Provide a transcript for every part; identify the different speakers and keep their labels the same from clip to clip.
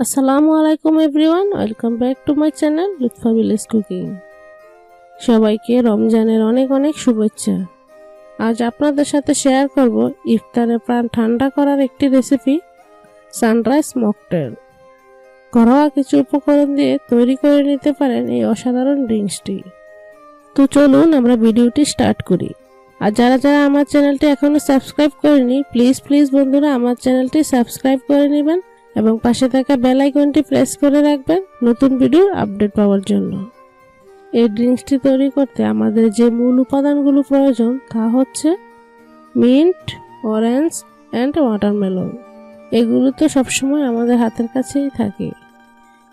Speaker 1: আসসালামু আলাইকুম everyone welcome back to my channel Lutfa village cooking সবাইকে রমজানের অনেক অনেক শুভেচ্ছা। আজ আপনাদের সাথে শেয়ার করব ইফতারে প্রাণ ঠান্ডা করার একটি রেসিপি সানরাইজ মকটেল ঘরোয়া কিছু উপকরণ দিয়ে তৈরি করে নিতে পারেন এই অসাধারণ ড্রিঙ্কসটি তো চলুন আমরা ভিডিওটি স্টার্ট করি। আর যারা যারা আমার চ্যানেলটি এখনও সাবস্ক্রাইব করেনি প্লিজ প্লিজ বন্ধুরা আমার চ্যানেলটি সাবস্ক্রাইব করে নেবেন। এবং পাশে থাকা বেল আইকনটি প্রেস করে রাখবেন নতুন ভিডিওর আপডেট পাওয়ার জন্য। এই ড্রিঙ্কসটি তৈরি করতে আমাদের যে মূল উপাদানগুলো প্রয়োজন তা হচ্ছে মিন্ট অরেঞ্জ অ্যান্ড ওয়াটারমেলন এগুলো তো সবসময় আমাদের হাতের কাছেই থাকে।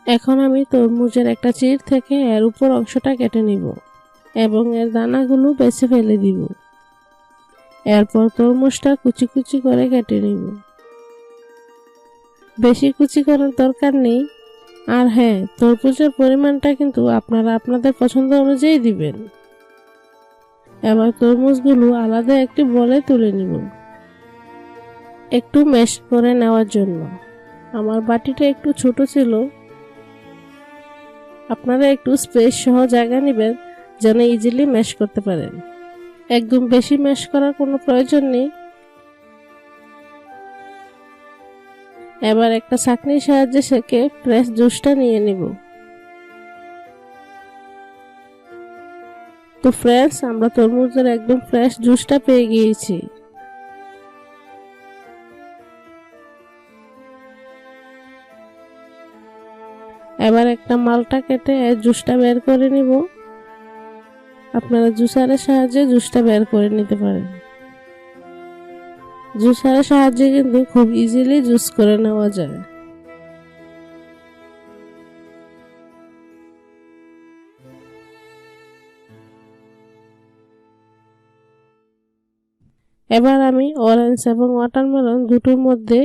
Speaker 1: এখন আমি তরমুজের একটা চির থেকে এর উপর অংশটা কেটে নিব এবং এর দানাগুলো বেছে ফেলে দিব। এরপর তরমুজটা কুচি কুচি করে কেটে নিব। বেশি কুচি করার দরকার নেই। আর হ্যাঁ তরমুজের পরিমাণটা কিন্তু আপনারা আপনাদের পছন্দ অনুযায়ী দিবেন। এবার তরমুজগুলো আলাদা একটি বলে তুলে নিব। একটু ম্যাশ করে নেওয়ার জন্য। আমার বাটিটা একটু ছোট ছিল। আপনারা একটু স্পেস সহ জায়গা নেবেন, যেন ইজিলি ম্যাশ করতে পারেন। একদম বেশি ম্যাশ করার কোনো প্রয়োজন নেই। এবার একটা ছাঁকনির সাহায্যে সেকে ফ্রেশ জুসটা নিয়ে নিব। তো ফ্রেন্ডস আমরা তরমুজের একদম ফ্রেশ জুসটা পেয়ে গিয়েছি। এবার একটা মালটা কেটে জুসটা বের করে নিব। আপনারা জুসারের সাহায্যে জুসটা বের করে নিতে পারেন। জুসারের সাহায্যে কিন্তু খুব ইজিলি জুস করে নেওয়া যায়। এবার আমি অরেঞ্জ এবং ওয়াটারমেলন দুটোর মধ্যে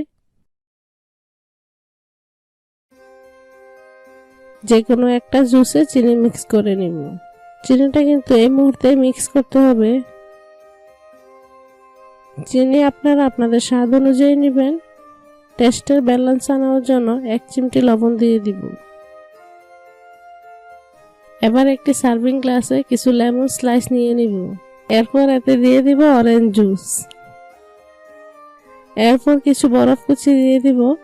Speaker 1: যে কোনো একটা জুসে চিনি মিক্স করে নিব। চিনিটা কিন্তু এই মুহূর্তে মিক্স করতে হবে। চিনি আপনারা আপনাদের স্বাদ অনুযায়ী নেবেন, টেস্টের ব্যালেন্স আনার জন্য এক চিমটি লবণ দিয়ে দিব। এবার একটি সার্ভিং গ্লাসে কিছু লেমন স্লাইস নিয়ে নিব। এরপর এতে দিয়ে দিব অরেঞ্জ জুস। এরপর কিছু বরফ কুচি দিয়ে দিব।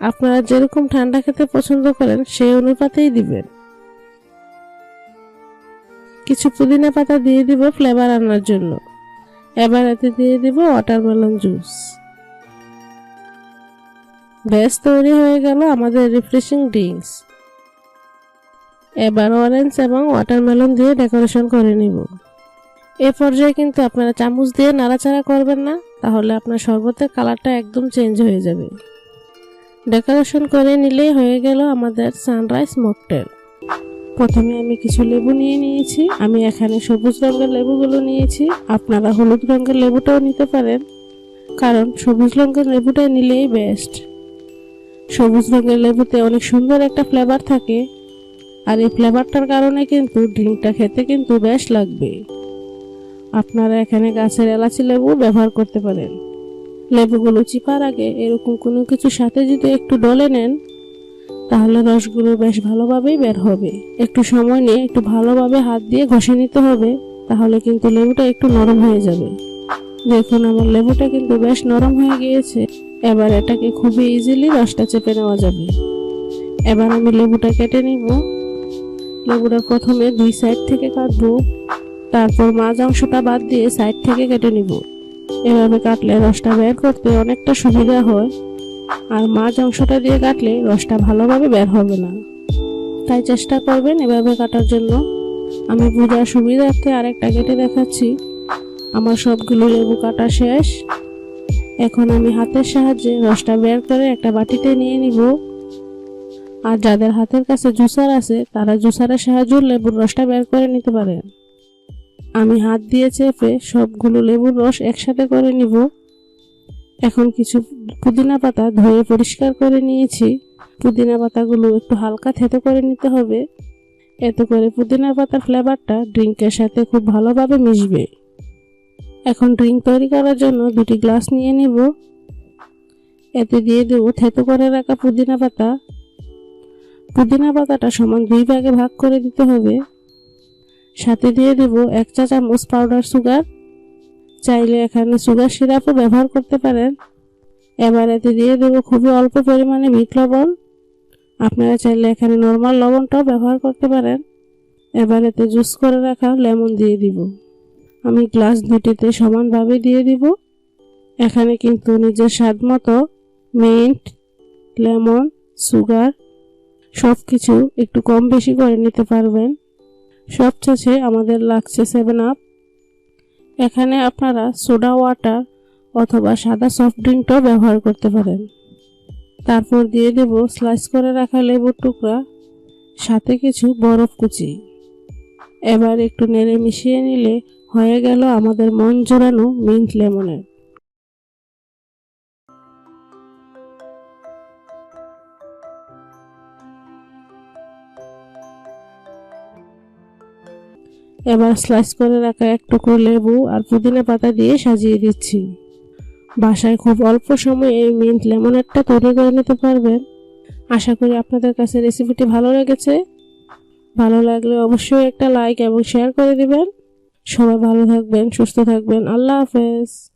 Speaker 1: আপনারা যেরকম ঠান্ডা খেতে পছন্দ করেন, সেই অনুপাতেই দিবেন। কিছু পুদিনা পাতা দিয়ে দিব ফ্লেভার আনার জন্য। এবার এতে দিয়ে দিব ওয়াটারমেলন জুস বেশ তৈরি হয়ে গেল আমাদের রিফ্রেশিং ড্রিঙ্কস এবার অরেঞ্জ এবং ওয়াটারমেলন দিয়ে ডেকোরেশন করে নিব। এ পর্যায়ে কিন্তু আপনারা চামচ দিয়ে নাড়াচাড়া করবেন না, তাহলে আপনার শরবতের কালারটা একদম চেঞ্জ হয়ে যাবে। ডেকোরেশন করে নিলেই হয়ে গেল আমাদের সানরাইজ মকটেল প্রথমে আমি কিছু লেবু নিয়ে নিয়েছি। আমি এখানে সবুজ রঙের লেবুগুলো নিয়েছি। আপনারা হলুদ রঙের লেবুটাও নিতে পারেন। কারণ সবুজ রঙের লেবুটা নিলেই বেস্ট সবুজ রঙের লেবুতে অনেক সুন্দর একটা ফ্লেভার থাকে। আর এই ফ্লেভারটার কারণে কিন্তু ড্রিঙ্কটা খেতে কিন্তু বেশ লাগবে। আপনারা এখানে গাছের এলাচি লেবু ব্যবহার করতে পারেন। লেবুগুলো চিপার আগে এরকম কোনো কিছু সাথে যদি একটু ডলে নেন তাহলে রসগুলো বেশ ভালোভাবেই বের হবে। একটু সময় নিয়ে একটু ভালোভাবে হাত দিয়ে ঘষে নিতে হবে, তাহলে কিন্তু লেবুটা একটু নরম হয়ে যাবে। দেখুন, আমার লেবুটা কিন্তু বেশ নরম হয়ে গিয়েছে। এবার এটাকে খুবই ইজিলি রসটা চেপে নেওয়া যাবে। এবার আমি লেবুটা কেটে নিব। লেবুটা প্রথমে দুই সাইড থেকে কাটবো। তারপর মাঝ অংশটা বাদ দিয়ে সাইড থেকে কেটে নিব। এভাবে কাটলে রসটা বের করতে অনেকটা সুবিধা হয়। আর মাঝ অংশটা দিয়ে কাটলে রসটা ভালোভাবে বের হবে না। তাই চেষ্টা করবেন এভাবে কাটার জন্য। আমি বোঝার সুবিধার্থে আরেকটা কেটে দেখাচ্ছি। আমার সবগুলো লেবু কাটা শেষ। এখন আমি হাতের সাহায্যে রসটা বের করে একটা বাটিতে নিয়ে নিব। আর যাদের হাতের কাছে জুসার আছে, তারা জুসারের সাহায্যে লেবুর রসটা বের করে নিতে পারেন। আমি হাত দিয়ে চেপে সবগুলো লেবুর রস একসাথে করে নিব। এখন কিছু পুদিনা পাতা ধুয়ে পরিষ্কার করে নিয়েছি। পুদিনা পাতাগুলো একটু হালকা থেতে করে নিতে হবে। এতে করে পুদিনা পাতার ফ্লেভারটা ড্রিঙ্কের সাথে খুব ভালোভাবে মিশবে। এখন ড্রিঙ্ক তৈরি করার জন্য দুটি গ্লাস নিয়ে নেব। এতে দিয়ে দেবো থেতো করে রাখা পুদিনা পাতা। পুদিনা পাতাটা সমান দুই ভাগে ভাগ করে দিতে হবে। সাথে দিয়ে দেব এক চা চামচ পাউডার সুগার চাইলে এখানে সুগার সিরাপও ব্যবহার করতে পারেন। এবার এতে দিয়ে দেবো খুবই অল্প পরিমাণে বিট লবণ। আপনারা চাইলে এখানে নর্মাল লবণটাও ব্যবহার করতে পারেন। এবার এতে জুস করে রাখা লেমন দিয়ে দিব। আমি গ্লাস দুটিতে সমানভাবে দিয়ে দিব। এখানে কিন্তু নিজের স্বাদ মতো মিন্ট লেমন সুগার সব কিছু একটু কম বেশি করে নিতে পারবেন। সব শেষে আমাদের লাগছে সেভেন আপ এখানে আপনারা সোডা ওয়াটার অথবা সাদা সফট ড্রিঙ্কটাও ব্যবহার করতে পারেন। তারপর দিয়ে দেব স্লাইস করে রাখা লেবুর টুকরা, সাথে কিছু বরফ কুচি। এবার একটু নেড়ে মিশিয়ে নিলে হয়ে গেল আমাদের মন জোড়ানো মিন্ট লেমনের। এবার স্লাইস করে রাখা এক টুকরো লেবু আর পুদিনা পাতা দিয়ে সাজিয়ে দিচ্ছি। বাসায় খুব অল্প সময়ে এই মিন্ট লেমনেডটা তৈরি করে নিতে পারবেন। আশা করি আপনাদের কাছে রেসিপিটি ভালো লেগেছে। ভালো লাগলে অবশ্যই একটা লাইক এবং শেয়ার করে দিবেন। সবাই ভালো থাকবেন, সুস্থ থাকবেন। আল্লাহ হাফেজ।